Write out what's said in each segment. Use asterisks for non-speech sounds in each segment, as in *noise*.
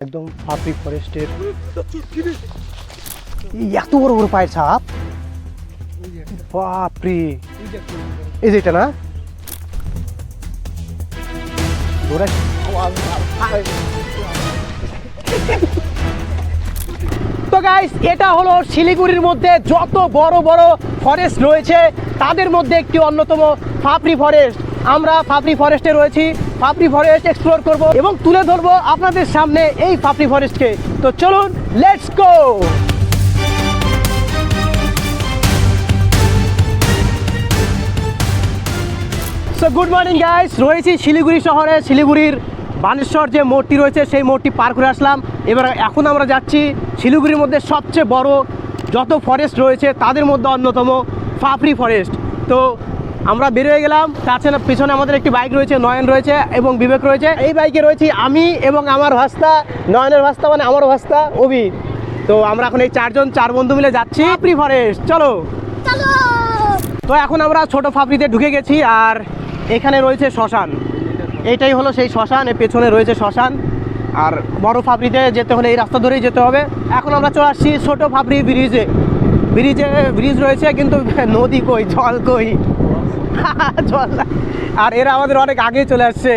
একদম পাবলিক ফরেস্টের। এত বড় বড় পায়ের ছাপ? বাপরে। এই যেটা না? ওরা তো গাইস এটা হলো শিলিগুড়ির মধ্যে যত বড় বড় ফরেস্ট রয়েছে তাদের মধ্যে একটি অন্যতম ফাপড়ি ফরেস্ট আমরা ফাপড়ি ফরেস্টে রয়েছি। ফাপড়ি ফরেস্ট এক্সপ্লোর করব এবং তুলে ধরবো আপনাদের সামনে এই ফাপড়ি ফরেস্টকে তো চলুন let's go so good morning guys রয়েছি শিলিগুড়ি শহরে। শিলিগুড়ির বানেশ্বর যে মোড়টি রয়েছে, সেই মোড়টি পার করে আসলাম। এবার এখন আমরা যাচ্ছি শিলিগুড়ির মধ্যে সবচেয়ে বড় যত ফরেস্ট রয়েছে, তাদের মধ্যে অন্যতম ফাফরি ফরেস্ট তো আমরা বেরিয়ে গেলাম। তাছাড়া পিছনে আমাদের একটি বাইক রয়েছে নয়ন রয়েছে এবং বিবেক রয়েছে। এই বাইকে রয়েছি আমি এবং আমার ভাস্তা নয়নের ভাস্তা মানে আমারও ভাস্তা অভি। তো আমরা এখন এই চারজন চার বন্ধু মিলে যাচ্ছি। ফাফরি ফরেস্ট চলো। তো এখন আমরা ছোট ফাপড়িতে ঢুকে গেছি আর এখানে রয়েছে শ্মশান। এইটাই হলো সেই শ্মশান এর পেছনে রয়েছে শ্মশান। আর বড় ফাপড়িতে যেতে হলে এই রাস্তা ধরেই যেতে হবে। এখন আমরা চলে আসছি ছোট ফাপড়ি ব্রিজে। ব্রিজে ব্রিজ রয়েছে কিন্তু নদী কই জল কই? *laughs* জল। আর এরা আমাদের অনেক আগে চলে আসছে।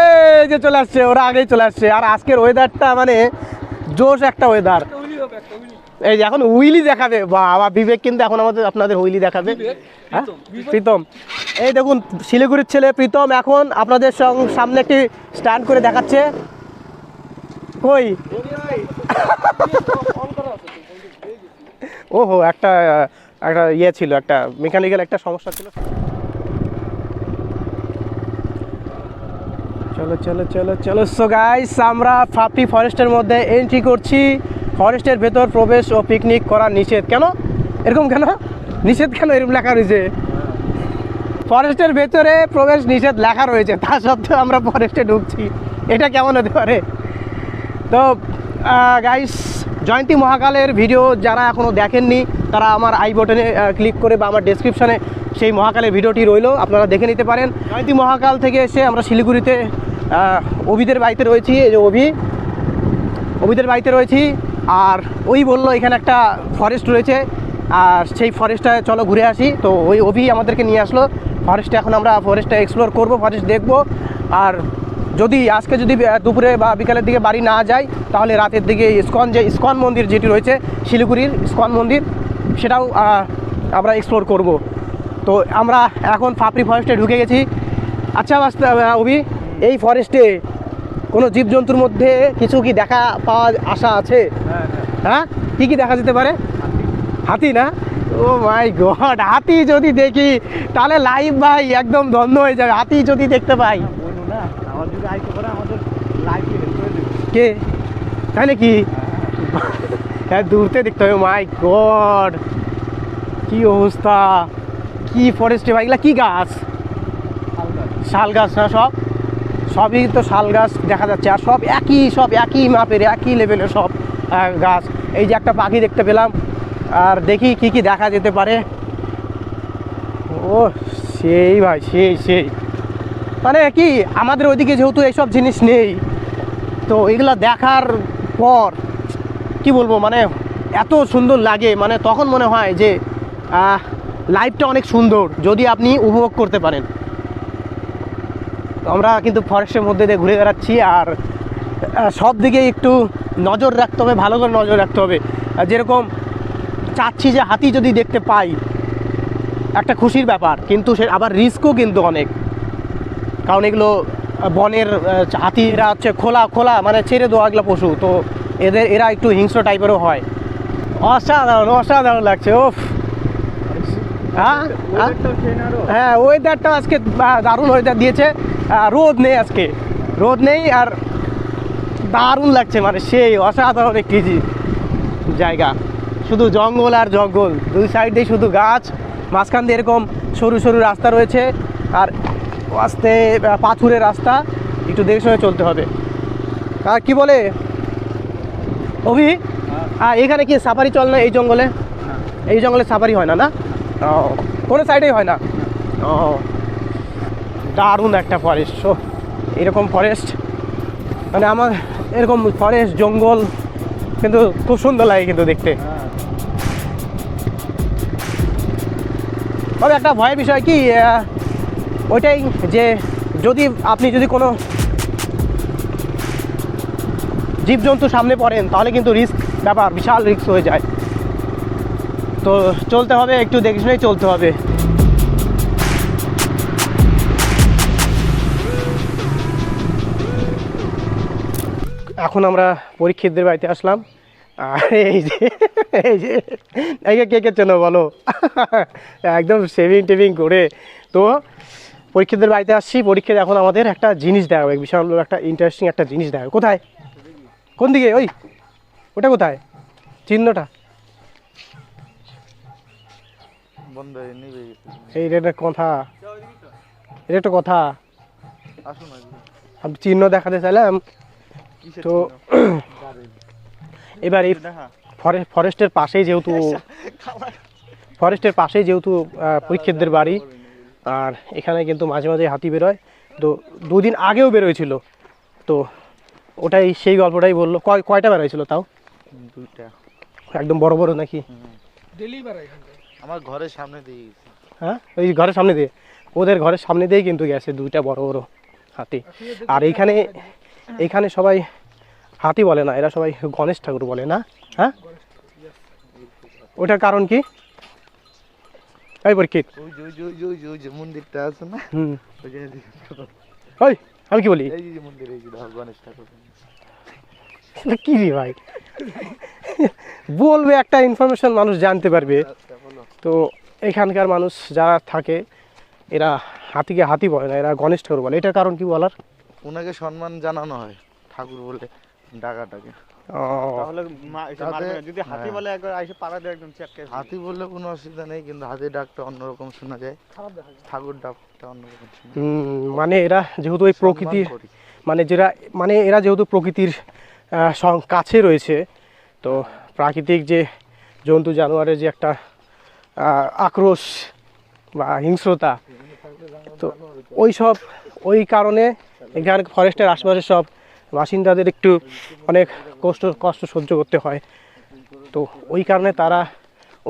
এই যে চলে আসছে ওরা আগেই চলে আসছে। আর আজকের ওয়েদারটা মানে জোশ একটা ওয়েদার এই যে এখন উইলি দেখাবে। বাবা বিবেক কিন্তু এখন আমাদের আপনাদের উইলি দেখাবে। হ্যাঁ? প্রীতম। এই দেখুন শিলিগুড়ির ছেলে প্রীতম এখন আপনাদের সামনে একটি স্ট্যান্ড করে দেখাচ্ছে। কই? *laughs* ওহো, একটা একটা ইয়ে ছিল, একটা মেকানিক্যাল একটা সমস্যা ছিল। চলো চলো চলো চলো। সো গাইস আমরা ফাপড়ি ফরেস্টের মধ্যে এন্ট্রি করছি। ফরেস্টের ভেতর প্রবেশ ও পিকনিক করা নিষেধ। কেন? এরকম কেন? নিষেধ কেন এরকম লেখা রয়েছে? ফরেস্টের ভেতরে প্রবেশ নিষেধ লেখা রয়েছে, তা সত্ত্বেও আমরা ফরেস্টে ঢুকছি। এটা কেমন হতে পারে? তো গাইস জয়ন্তী মহাকালের ভিডিও যারা এখনও দেখেননি, তারা আমার আই বটনে ক্লিক করে বা আমার ডেসক্রিপশনে সেই মহাকালের ভিডিওটি রইল, আপনারা দেখে নিতে পারেন। জয়ন্তী মহাকাল থেকে এসে আমরা শিলিগুড়িতে অভিদের বাড়িতে রয়েছি, এই যে অভি। অভিদের বাড়িতে রয়েছি, আর ওই বলল, এখানে একটা ফরেস্ট রয়েছে, আর সেই ফরেস্টটা চলো ঘুরে আসি। তো ওই অভি আমাদেরকে নিয়ে আসলো। ফরেস্টে এখন আমরা ফরেস্টটা এক্সপ্লোর করব ফরেস্ট দেখব, আর যদি আজকে যদি দুপুরে বা বিকালের দিকে বাড়ি না যাই তাহলে রাতের দিকে ইস্কন যে ইস্কন মন্দির যেটি রয়েছে শিলিগুড়ির ইস্কন মন্দির সেটাও আমরা এক্সপ্লোর করব। তো আমরা এখন ফাপড়ি ফরেস্টে ঢুকে গেছি। আচ্ছা অভি এই ফরেস্টে কোনো জীবজন্তুর মধ্যে কিছু কি দেখা পাওয়া আশা আছে? হ্যাঁ কি কি দেখা যেতে পারে? হাতি। না? ও মাই গড হাতি যদি দেখি তাহলে লাইভ ভাই একদম ধন্য হয়ে যাবে। হাতি যদি দেখতে পাই। কে? তাই নাকি? হ্যাঁ। দূরতে দেখতে হবে। মাই গড কি অবস্থা? কি ফরেস্টে ভাই? এগুলা কি গাছ? শাল গাছ। না সব? সবই তো শাল গাছ দেখা যাচ্ছে। আর সব একই সব একই মাপের একই লেভেলের সব গাছ। এই যে একটা পাখি দেখতে পেলাম। আর দেখি কি কি দেখা যেতে পারে। ও সেই ভাই সেই সেই। মানে কি, আমাদের ওইদিকে যেহেতু এইসব জিনিস নেই, তো এগুলা দেখার পর কি বলব মানে এত সুন্দর লাগে মানে তখন মনে হয় যে লাইফটা অনেক সুন্দর, যদি আপনি উপভোগ করতে পারেন। আমরা কিন্তু ফরেস্টের মধ্যে দিয়ে ঘুরে বেড়াচ্ছি, আর সব দিকে একটু নজর রাখতে হবে, ভালো করে নজর রাখতে হবে। যেরকম চাচ্ছি যে হাতি যদি দেখতে পাই, একটা খুশির ব্যাপার, কিন্তু সে আবার রিস্কও কিন্তু অনেক। কারণ এগুলো বনের আহ, হাতিরা হচ্ছে খোলা খোলা মানে ছেড়ে দেওয়া এগুলো পশু। তো এদের এরা একটু হিংস্র টাইপেরও হয়। অসাধারণ অসাধারণ লাগছে ওফ হ্যাঁ? হ্যাঁ? হ্যাঁ ওয়েদারটা আজকে দারুণ ওয়েদার দিয়েছে। রোদ নেই আজকে। রোদ নেই আর দারুণ লাগছে মানে সেই অসাধারণ একটি জায়গা। শুধু জঙ্গল আর জঙ্গল দুই সাইড শুধু গাছ মাঝখান দিয়ে এরকম সরু সরু রাস্তা রয়েছে। আর আস্তে আহ, পাথুরের রাস্তা একটু দেখে শুনে চলতে হবে। আর কি বলে? অভি? আর এখানে কি সাফারি চল না এই জঙ্গলে? এই জঙ্গলে সাফারি হয় না না? ও কোনো সাইডেই হয় না। ও দারুণ একটা ফরেস্ট সো এরকম ফরেস্ট মানে আমার এরকম ফরেস্ট জঙ্গল কিন্তু খুব সুন্দর লাগে কিন্তু দেখতে। তবে একটা ভয়ের বিষয় কি ওইটাই যে যদি আপনি যদি কোনো জীবজন্তু সামনে পড়েন তাহলে কিন্তু রিস্ক ব্যাপার বিশাল রিস্ক হয়ে যায় তো চলতে হবে একটু দেখে শুনেই চলতে হবে এখন আমরা পরীক্ষিতদের বাড়িতে আসলাম আর এই যে এই যে কে কে চেনো বলো একদম সেভিং টেভিং করে তো পরীক্ষিতদের বাড়িতে আসছি পরীক্ষিত এখন আমাদের একটা জিনিস দেখাবে বিশাল বড় একটা ইন্টারেস্টিং একটা জিনিস দেখাবে কোথায়? কোন দিকে? ওই ওটা কোথায়? চিহ্নটা। এই একটা কথা। এটা একটা কথা। আমি চিহ্ন দেখাতে চাইলাম। তো? এবার এই ফরেস্টের পাশেই যেহেতু ফরেস্টের পাশেই যেহেতু আহ, বাড়ি আর এখানে কিন্তু মাঝে মাঝে হাতি বেরোয়। তো দুদিন আগেও বেরোয়ছিল। তো ওটাই সেই গল্পটাই বলল। কয় কয়টা বেরোয়ছিল তাও? দুইটা। একদম বড় বড় নাকি? আমার ঘরের সামনে দিয়ে হ্যাঁ? ওই ঘরের সামনে দিয়ে? ওদের ঘরের সামনে দিয়েই কিন্তু গেছে দুইটা বড় বড় হাতি। আর এইখানে এইখানে সবাই হাতি বলে না এরা সবাই গণেশ ঠাকুর বলে না? হ্যাঁ? ওটার কারণ কি? এই পরীক্ষিত মন্দিরটা আছে না ওই আমি কি বলি এই যে মন্দির এই যে দেখো, গণেশ এটা কি রে ভাই? বলবে একটা ইনফরমেশন মানুষ জানতে পারবে। আচ্ছা তো এখানকার মানুষ যারা থাকে এরা হাতিকে হাতি বলে না এরা গণেশ ঠাকুর বলে। এটার কারণ কি বলার? ওনাকে সম্মান জানানো হয় ঠাকুর বলে ডাকাটাকে। তাহলে। যদি হাতি হ্যাঁ। বলে একবার আইসে পাড়া দিয়ে একদম চেপকে হাতি বললে কোনো অসুবিধা নেই কিন্তু হাতির ডাকটা অন্যরকম শোনা যায় ঠাকুর ডাকটা অন্যরকম শোনা যায়। হুম, মানে এরা যেহেতু ওই প্রকৃতির মানে যেটা মানে এরা যেহেতু প্রকৃতির সং- কাছে রয়েছে তো প্রাকৃতিক যে জন্তু জানোয়ারের যে একটা আক্রোশ বা হিংস্রতা তো ওই সব ওই কারণে এখানে ফরেস্টের আশেপাশে সব বাসিন্দাদের একটু অনেক কষ্ট কষ্ট সহ্য করতে হয়। তো ওই কারণে তারা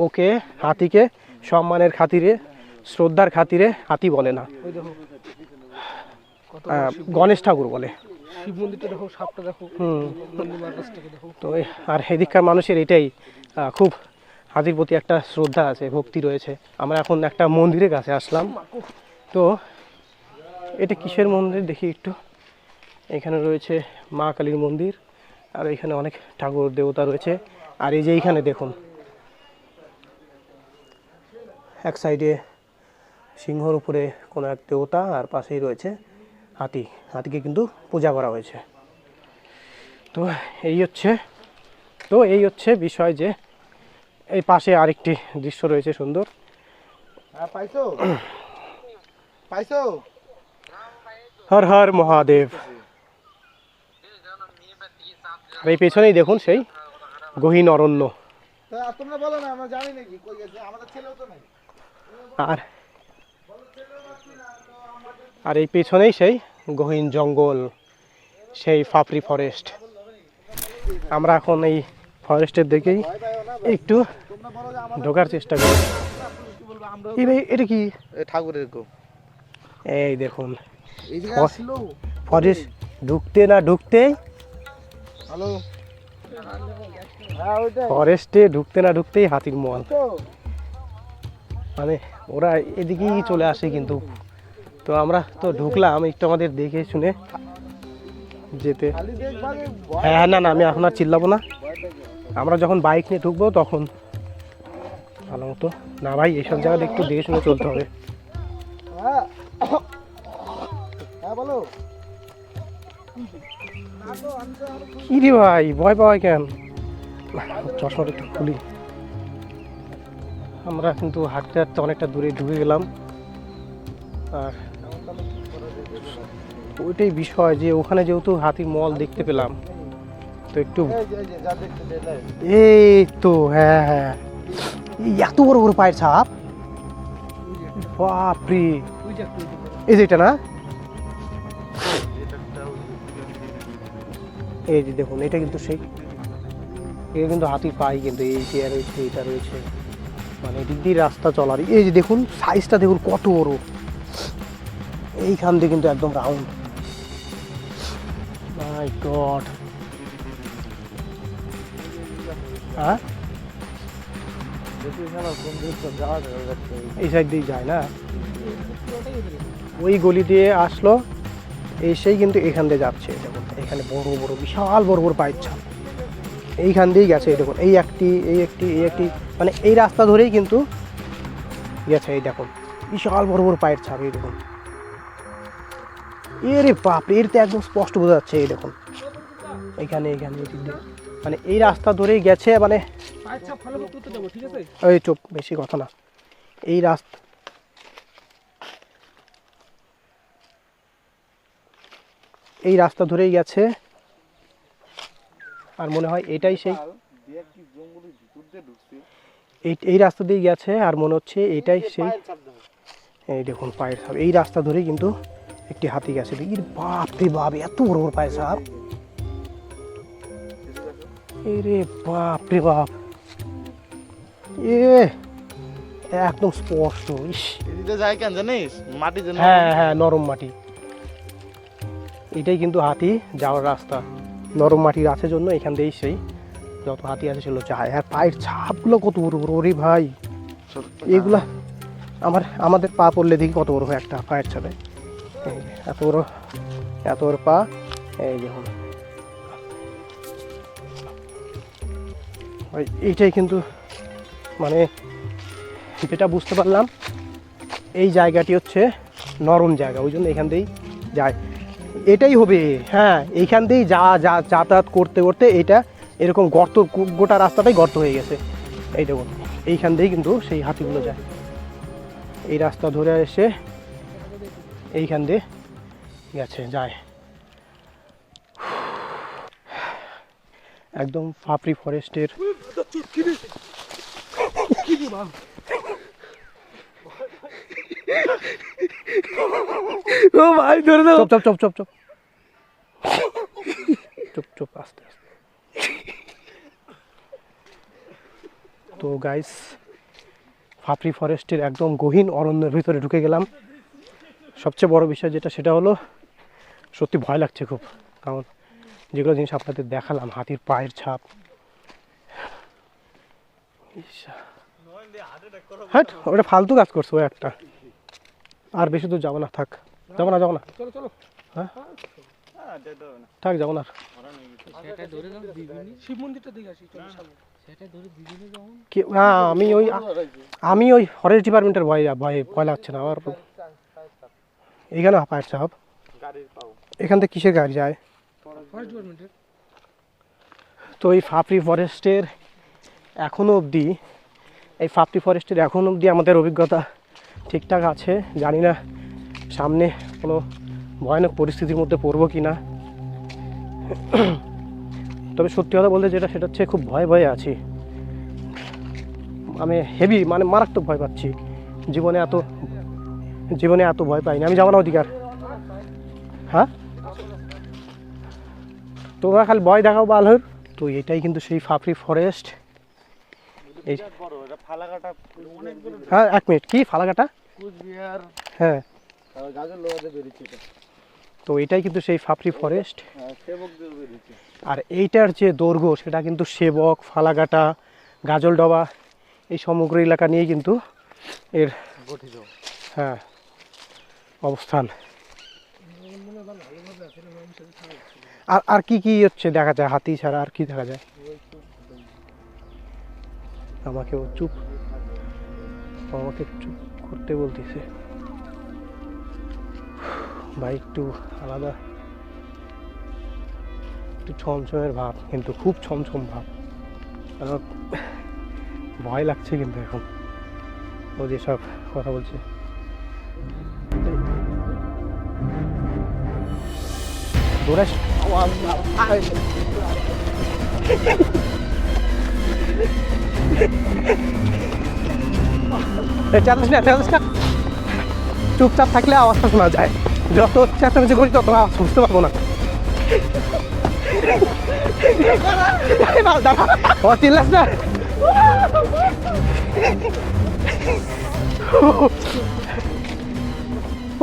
ওকে হাতিকে সম্মানের খাতিরে শ্রদ্ধার খাতিরে হাতি বলে না। গণেশ ঠাকুর বলে। শিব মন্দিরটা দেখো সাপটা দেখো হুম। নন্দী মার্কাসটাকে দেখো। তো আর এদিককার মানুষের এটাই খুব হাতির প্রতি একটা শ্রদ্ধা আছে ভক্তি রয়েছে। আমরা এখন একটা মন্দিরের কাছে আসলাম। তো এটা কিসের মন্দির? দেখি একটু। এখানে রয়েছে মা কালীর মন্দির আর এখানে অনেক ঠাকুর দেবতা রয়েছে। আর এই যে এইখানে দেখুন এক সাইডে সিংহর উপরে কোনো এক দেবতা আর পাশেই রয়েছে হাতি। হাতিকে কিন্তু পূজা করা হয়েছে। তো এই হচ্ছে তো এই হচ্ছে বিষয় যে এই পাশে আরেকটি দৃশ্য রয়েছে সুন্দর। হ্যাঁ পাইছো? পাইছো? হর হর মহাদেব। আর এই পেছনেই দেখুন সেই গহীন অরণ্য। তা তোমরা বলো না আমরা জানি নাকি কই গেছে আমাদের ছেলেও তো নাই। আর আর এই পেছনেই সেই গহীন জঙ্গল সেই ফাপড়ি ফরেস্ট আমরা এখন এই ফরেস্টের দিকেই একটু ঢোকার চেষ্টা করি। এই ভাই এটা কি? ঠাকুরের গো। এই দেখুন ফরেস্ট ঢুকতে না ঢুকতেই ফরেস্টে ঢুকতে না ঢুকতেই হাতির মল। মানে ওরা এদিকেই চলে আসে কিন্তু। তো আমরা তো ঢুকলাম একটু আমাদের দেখে শুনে যেতে। হ্যাঁ হ্যাঁ, না না আমি এখন আর চিল্লাবো না। আমরা যখন বাইক নিয়ে ঢুকবো তখন ভালো মতো। না ভাই এইসব জায়গাটা একটু দেখে শুনে চলতে হবে। হ্যাঁ। হ্যাঁ বলো। কি রে ভাই? ভয় পাওয়াই কেন? চশমাটা একটু খুলি। আমরা কিন্তু হাঁটতে হাঁটতে অনেকটা দূরে ঢুকে গেলাম। আর ওইটাই বিষয় যে ওখানে যেহেতু হাতির মল দেখতে পেলাম তো একটু এই তো হ্যাঁ হ্যাঁ। এত বড় বড় পায়ের ছাপ? বাপরে। এই যে এটা না? এই যে দেখুন, এটা কিন্তু সেই, এটা কিন্তু হাতির পাই কিন্তু এই যে রয়েছে এটা রয়েছে। মানে এদিক দিয়ে রাস্তা চলার, এই যে দেখুন সাইজটা দেখুন কত বড়। এইখান দিয়ে কিন্তু একদম রাউন্ড মাই গড হ্যাঁ? এই সাইড দিয়ে যায় না? ওই গলি দিয়ে আসলো, এসেই কিন্তু এখান দিয়ে যাচ্ছে, দেখুন। এখানে বড় বড় বিশাল বড় বড় পায়ের ছাপ। এইখান দিয়েই গেছে এই দেখুন এই একটি এই একটি এই একটি মানে এই রাস্তা ধরেই কিন্তু গেছে এই দেখুন বিশাল বড় বড় পায়ের ছাপ এই দেখুন। এরে বাপ এর তো একদম স্পষ্ট বোঝা যাচ্ছে এই দেখুন। এখানে এখানে। মানে এই রাস্তা ধরেই গেছে মানে ওই চুপ বেশি কথা না। এই রাস্তা এই রাস্তা ধরেই গেছে। আর মনে হয় এটাই সেই। এই এই রাস্তা দিয়ে গেছে আর মনে হচ্ছে এটাই সেই। এই দেখুন পায়ের সাপ এই রাস্তা ধরেই কিন্তু একটি হাতি গেছে। এর বাপ রে বাপ এত বড় বড় পায়ের সাপ রে বাপ রে বাপ। এ একদম স্পষ্ট। ইস। যায় কেন জানিস? মাটি হ্যাঁ হ্যাঁ নরম মাটি। এটাই কিন্তু হাতি যাওয়ার রাস্তা। নরম মাটির আছে জন্য এখান দিয়েই সেই যত হাতি আছে সেগুলো যায় আর পায়ের ছাপগুলো কত বড় বড়, ওরে ভাই। এগুলা আমার, আমাদের পা পড়লে দেখি কত বড় হয় একটা পায়ের ছাপে। এত বড় এত বড় পা। এই দেখুন এইটাই কিন্তু মানে যেটা বুঝতে পারলাম, এই জায়গাটি হচ্ছে নরম জায়গা, ওই জন্য এখান দিয়েই যায়। এটাই হবে। হ্যাঁ এইখান দিয়েই যা যা, যাতায়াত করতে করতে এটা এরকম গর্ত, গোটা রাস্তাটাই গর্ত হয়ে গেছে। এই দেখুন, এইখান দিয়েই কিন্তু সেই হাতিগুলো যায়। এই রাস্তা ধরে এসে এইখান দিয়ে গেছে, যায়। একদম ফাপড়ি ফরেস্টের ও ভাই, ধরে দাও। চপ চপ চপ চপ চপ। চুপ চুপ, আস্তে আস্তে। তো গাইস ফাপড়ি ফরেস্টের একদম গহীন অরণ্যের ভিতরে ঢুকে গেলাম। সবচেয়ে বড় বিষয় যেটা, সেটা হলো, সত্যি ভয় লাগছে খুব। কারণ যেগুলো জিনিস আপনাদের দেখালাম, হাতির পায়ের ছাপ। হ্যাঁ ওটা ফালতু কাজ করছে ও একটা। আর বেশি দূর যাব না থাক। যাব না যাব না। চলো চলো। থাক যাব না। আর। সেটা ধরে শিব মন্দিরটা দেখে আসি চলো সামনে। সেটা ধরে দিদিনি যেমন কি হ্যাঁ আমি ওই আমি ওই ফরেস্ট ডিপার্টমেন্টের ভয় ভয়ে ভয় লাগছে না আমার এখানে গাড়ির পাও এখান থেকে কিসের গাড়ি যায়? তো এই ফাপড়ি ফরেস্টের এখনও অবধি এই ফাপড়ি ফরেস্টের এখনও অবধি আমাদের অভিজ্ঞতা ঠিকঠাক আছে জানি না সামনে কোনো ভয়ানক পরিস্থিতির মধ্যে পড়ব কি না তবে সত্যি কথা বলতে যেটা সেটা হচ্ছে খুব ভয়ে ভয়ে আছি। আমি হেভি মানে মারাত্মক ভয় পাচ্ছি। জীবনে এত জীবনে এত ভয় পাইনি। আমি যাব না অধিকার হ্যাঁ? তোমরা খালি ভয় দেখাও বালহর। তো এটাই কিন্তু সেই ফাপড়ি ফরেস্ট হ্যাঁ এক মিনিট। কি ফালাকাটা? কুচবিহার। হ্যাঁ। গাজর লোহাতে বেরিয়েছে তো এটাই কিন্তু সেই ফাপড়ি ফরেস্ট হ্যাঁ আর এইটার যে দৈর্ঘ্য সেটা কিন্তু সেবক ফালাকাটা গাজলডবা এই সমগ্র এলাকা নিয়ে কিন্তু এর গঠিত। হ্যাঁ অবস্থান। আর আর কি কি হচ্ছে দেখা যায়? হাতি ছাড়া আর কি দেখা যায়? আমাকেও চুপ। আমাকে চুপ করতে বলতেছে। ভাই, একটু আলাদা। একটু ছমছমের ভাব, কিন্তু খুব ছমছম ভাব। আমার ভয় লাগছে কিন্তু এখন। ও যেসব কথা বলছে। দৌড়াস। চেতাস না চেতাস না চুপচাপ থাকলে আওয়াজটা শোনা যায়। যত চেঁচামেচি করি তত আওয়াজ বুঝতে পারব না। ও চিল্লাস না।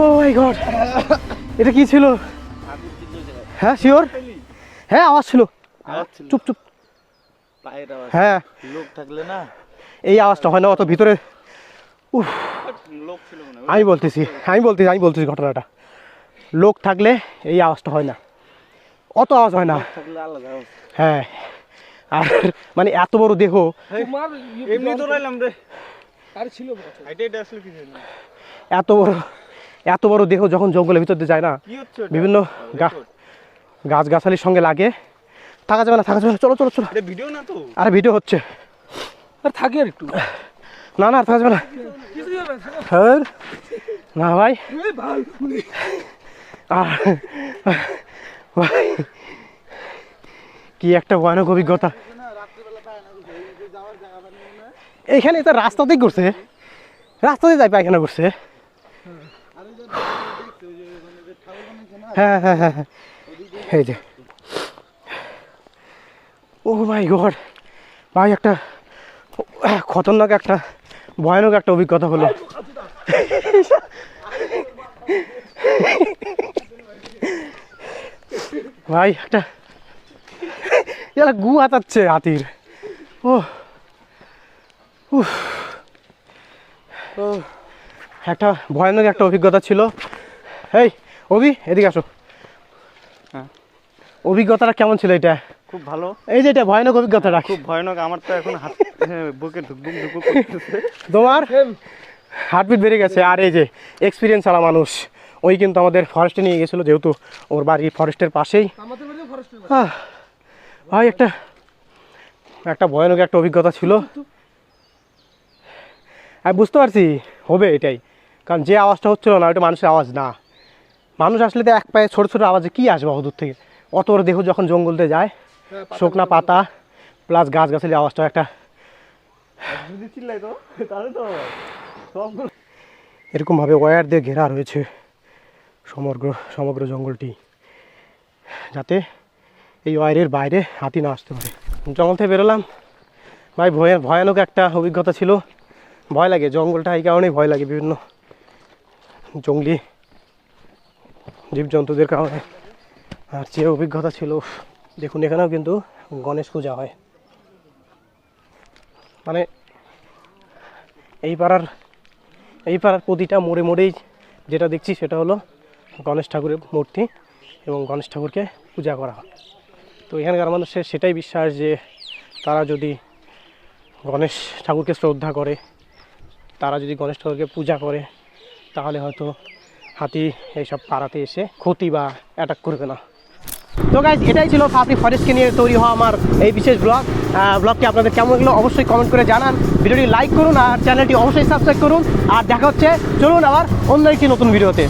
Oh my god. এটা কি ছিল? হ্যাঁ শিওর? হ্যাঁ আওয়াজ ছিল। চুপ চুপ। হ্যাঁ। লোক থাকলে না। এই আওয়াজটা হয় না অত ভিতরে উফ। লোক ছিল আমি বলতেছি আমি বলতেছি আমি বলতেছি ঘটনাটা। লোক থাকলে এই আওয়াজটা হয় না। অত আওয়াজ হয় না। হ্যাঁ। আর মানে এত বড় দেহ। এত বড় এত বড় দেহ যখন জঙ্গলের ভিতর দিয়ে যায় না কি হচ্ছে ওটা? বিভিন্ন গাছ গাছালির সঙ্গে লাগে। থাকা যাবে না থাকা যাবে না। চলো চলো চলো। ভিডিও না তো? আর ভিডিও হচ্ছে। আর থাকে আর একটু। না না আর থাকা যাবে না। হ্যাঁ না ভাই ভাই কি একটা ভয়ানক অভিজ্ঞতা। এইখানে তো রাস্তাতেই করছে রাস্তাতেই যাই পায়খানা করছে। হ্যাঁ হ্যাঁ হ্যাঁ হ্যাঁ। এই যে। Oh my god. ভাই, একটা খতরনাক একটা ভয়ানক একটা অভিজ্ঞতা হলো। ভাই একটা এরা গু হাতাচ্ছে হাতির। ও একটা ভয়ানক একটা অভিজ্ঞতা ছিল। এই অভি এদিকে আসো। হ্যাঁ। অভিজ্ঞতাটা কেমন ছিল এটা? খুব ভালো। এই যে এটা ভয়ানক অভিজ্ঞতাটা খুব ভয়ানক আমার তো এখন হাত হ্যাঁ, বুকে ধুকবুক ধুকবুক করতেছে। তোমার হার্টবিট বেড়ে গেছে আর এই যে এক্সপিরিয়েন্স আলা মানুষ ওই কিন্তু আমাদের ফরেস্টে নিয়ে গেছিল যেহেতু ওর বাড়ি ফরেস্টের পাশেই। আমাদের বাড়িও ফরেস্টের আহ, ভাই একটা একটা ভয়ানক একটা অভিজ্ঞতা ছিল। আমি বুঝতে পারছি হবে এটাই। কারণ যে আওয়াজটা হচ্ছিল না ওটা মানুষের আওয়াজ না। মানুষ আসলে তো এক পায়ে ছোটো ছোটো আওয়াজে কী আসবে অদূর থেকে? অত দেহ যখন জঙ্গলতে যায় শুকনা পাতা প্লাস গাছ গাছের আওয়াজটা একটা এরকমভাবে ওয়্যার দিয়ে ঘেরা রয়েছে সমগ্র সমগ্র জঙ্গলটি যাতে এই ওয়্যারের বাইরে হাতি না আসতে পারে। জঙ্গল থেকে বেরোলাম। ভাই ভয়ের ভয়ানক একটা অভিজ্ঞতা ছিল। ভয় লাগে জঙ্গলটা এই কারণেই ভয় লাগে বিভিন্ন জঙ্গলি জীবজন্তুদের কারণে। আর যে অভিজ্ঞতা ছিল দেখুন, এখানেও কিন্তু গণেশ পূজা হয়। মানে এই পাড়ার এই পাড়ার প্রতিটা মোড়ে মোড়েই যেটা দেখছি সেটা হলো গণেশ ঠাকুরের মূর্তি এবং গণেশ ঠাকুরকে পূজা করা হয়। তো এখানকার মানুষের সেটাই বিশ্বাস যে তারা যদি গণেশ ঠাকুরকে শ্রদ্ধা করে, তারা যদি গণেশ ঠাকুরকে পূজা করে, তাহলে হয়তো হাতি এইসব পাড়াতে এসে ক্ষতি বা অ্যাটাক করবে না। তো গাইজ এটাই ছিল ফাফরি ফরেস্টকে নিয়ে তৈরি হওয়া আমার এই বিশেষ ব্লগ ব্লগটি আপনাদের কেমন লাগল অবশ্যই কমেন্ট করে জানান। ভিডিওটি লাইক করুন আর চ্যানেলটি অবশ্যই সাবস্ক্রাইব করুন। আর দেখা হচ্ছে, চলুন আবার অন্য একটি নতুন ভিডিওতে